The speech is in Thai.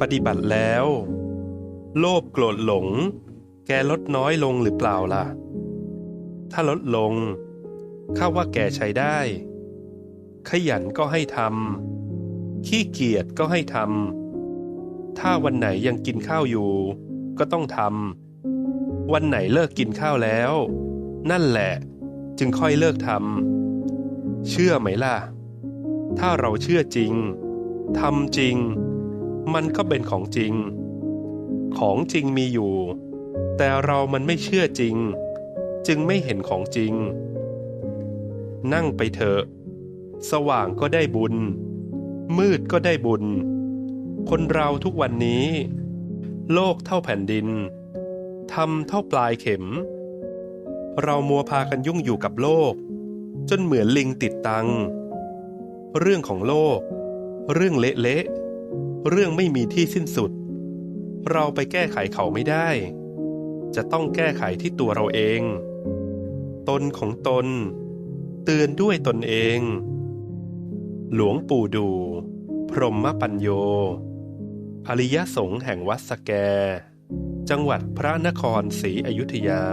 ปฏิบัติแล้ว โลภโกรธหลง แกลดน้อยลงหรือเปล่าล่ะ ถ้าลดลงข้าว่าแกใช้ได้ ขยันก็ให้ทำขี้เกียจก็ให้ทำถ้าวันไหนยังกินข้าวอยู่ ก็ต้องทำวันไหนเลิกกินข้าวแล้ว นั่นแหละ จึงค่อยเลิกทำเชื่อไหมล่ะ ถ้าเราเชื่อจริงทำจริง มันก็เป็นของจริง ของจริงมีอยู่ แต่เรามันไม่เชื่อจริง จึงไม่เห็นของจริง นั่งไปเถอะ สว่างก็ได้บุญ มืดก็ได้บุญ คนเราทุกวันนี้ โลกเท่าแผ่นดินทำเท่าปลายเข็ม เรามัวพากันยุ่งอยู่กับโลก จนเหมือนลิงติดตัง เรื่องของโลก เรื่องเละๆ เรื่องไม่มีที่สิ้นสุด เราไปแก้ไขเขาไม่ได้ จะต้องแก้ไขที่ตัวเราเอง ตนของตน เตือนด้วยตนเอง หลวงปู่ดู พรหมปัญโย อริยสงฆ์แห่งวัดสแก จังหวัดพระนครศรีอยุธยา